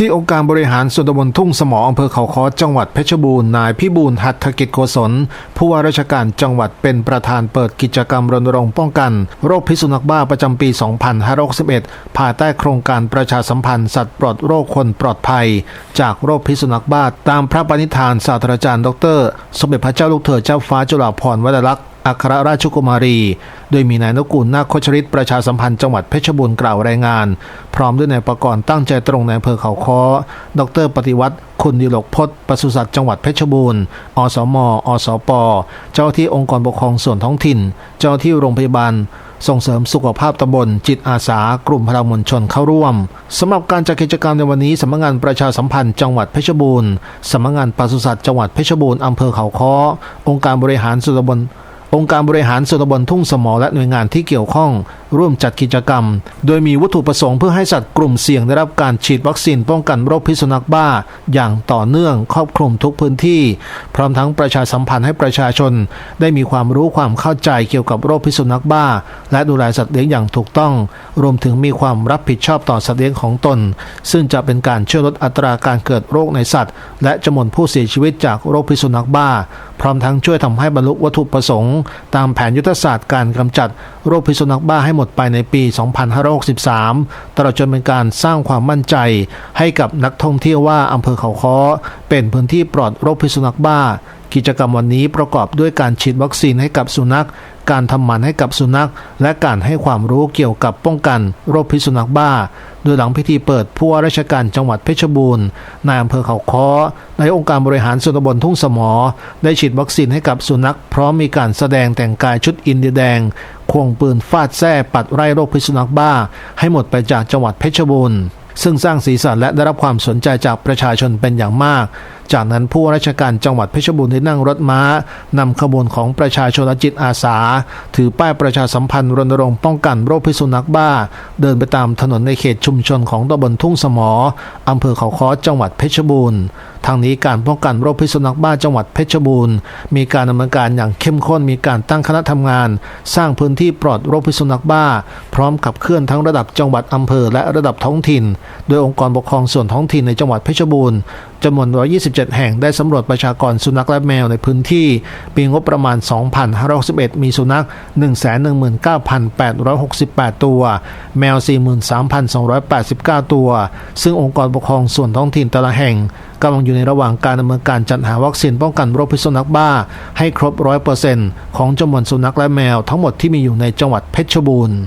ที่องค์การบริหารส่วนตำบลทุ่งสมออำเภอเขาค้อจังหวัดเพชรบูรณ์นายพิบูลหัตถกิจโกศลผู้ว่าราชการจังหวัดเป็นประธานเปิดกิจกรรมรณรงค์ป้องกัน โรคพิษสุนัขบ้าประจำปี 2561ภายใต้โครงการประชาสัมพันธ์สัตว์ปลอดโรคคนปลอดภัย จากโรคพิษสุนัขบ้าตามพระปณิธานศาสตราจารย์ดร สมเด็จพระเจ้าลูกเธอเจ้าฟ้าจุฬาภรณ์วรลักษณ์ อัครราชกุมารี โดยมีนายนกุลนาคโคชริตประชาสัมพันธ์จังหวัดเพชรบูรณ์กล่าวรายงาน พร้อมด้วยนายประกรณ์ตั้งใจตรงในอำเภอเขาค้อ ดร ปฏิวัติ คุณดิลกพจน์ปศุสัตว์จังหวัดเพชรบูรณ์ อสม อสป เจ้าที่องค์กรปกครองส่วนท้องถิ่น เจ้าที่โรงพยาบาล ส่งเสริมสุขภาพตำบล จิตอาสา กลุ่มพลังมวลชนเข้าร่วมสำหรับการจัดกิจกรรมในวันนี้สำนักงานประชาสัมพันธ์จังหวัดเพชรบูรณ์สำนักงานปศุสัตว์จังหวัดเพชรบูรณ์อำเภอเขาค้อ องค์การบริหารส่วนตำบล องค์การบริหารส่วนตำบลทุ่งสมอและหน่วยงานที่เกี่ยวข้องร่วมจัดกิจกรรม โดยมีวัตถุประสงค์เพื่อให้สัตว์กลุ่มเสี่ยงได้รับการฉีดวัคซีนป้องกันโรคพิษสุนัขบ้า อย่างต่อเนื่องครอบคลุมทุกพื้นที่ พร้อมทั้งประชาสัมพันธ์ให้ประชาชน ได้มีความรู้ความเข้าใจเกี่ยวกับโรคพิษสุนัขบ้า และดูแลสัตว์เลี้ยงอย่างถูกต้อง รวมถึงมีความรับผิดชอบต่อสัตว์เลี้ยงของตน ซึ่งจะเป็นการช่วยลดอัตราการเกิดโรคในสัตว์ และจำนวนผู้เสียชีวิตจากโรคพิษสุนัขบ้า พร้อมทั้งช่วยทำให้บรรลุวัตถุประสงค์ ตามแผนยุทธศาสตร์การกำจัด โรคพิษสุนัขบ้าให้หมดไปในปี 2563 ตลอดจนเป็นการสร้างความมั่นใจ ให้กับนักท่องเที่ยวว่าอำเภอเขาค้อเป็นพื้นที่ปลอดโรคพิษสุนัขบ้า กิจกรรมวันนี้ประกอบด้วยการฉีดวัคซีนให้กับสุนัข การทำหมันให้กับสุนัข และการให้ความรู้เกี่ยวกับป้องกันโรคพิษสุนัขบ้า โดยหลังพิธีเปิดผู้ว่าราชการจังหวัดเพชรบูรณ์นายอำเภอเขาค้อในองค์การบริหารส่วนตำบลทุ่งสมอ ได้ฉีดวัคซีนให้กับสุนัข พร้อมมีการแสดงแต่งกายชุดอินเดียแดง ควงปืนฟาดแส้ปัดไล่โรคพิษสุนัขบ้า ให้หมดไปจากจังหวัดเพชรบูรณ์ซึ่งสร้างสีสันและได้รับความสนใจจากประชาชนเป็นอย่างมาก จากนั้นผู้ว่าราชการจังหวัดเพชรบูรณ์ได้นั่งรถม้านำขบวนของประชาชนจิตอาสา ถือป้ายประชาสัมพันธ์รณรงค์ป้องกันโรคพิษสุนัขบ้า เดินไปตามถนนในเขตชุมชนของตำบลทุ่งสมออำเภอเขาค้อจังหวัดเพชรบูรณ์ทางนี้การป้องกันโรคพิษสุนัขบ้าจังหวัดเพชรบูรณ์มีการดำเนินการอย่างเข้มข้นมีการตั้งคณะทำงาน สร้างพื้นที่ปลอดโรคพิษสุนัขบ้า พร้อมขับเคลื่อนทั้งระดับจังหวัดอำเภอและระดับท้องถิ่น โดยองค์กรปกครองส่วนท้องถิ่นในจังหวัดเพชรบูรณ์จำนวน 127 แห่งได้สำรวจประชากรสุนัขและแมวในพื้นที่ ปีงบประมาณ 2,561 มีสุนัข 119,868 ตัว แมว 43,289 ตัว ซึ่งองค์กรปกครองส่วนท้องถิ่นแต่ละแห่งกำลังอยู่ในระหว่างการดำเนินการจัดหาวัคซีนป้องกันโรคพิษสุนัขบ้า ให้ครบ 100%ของจำนวนสุนัขและแมวทั้งหมดที่มีอยู่ในจังหวัดเพชรบูรณ์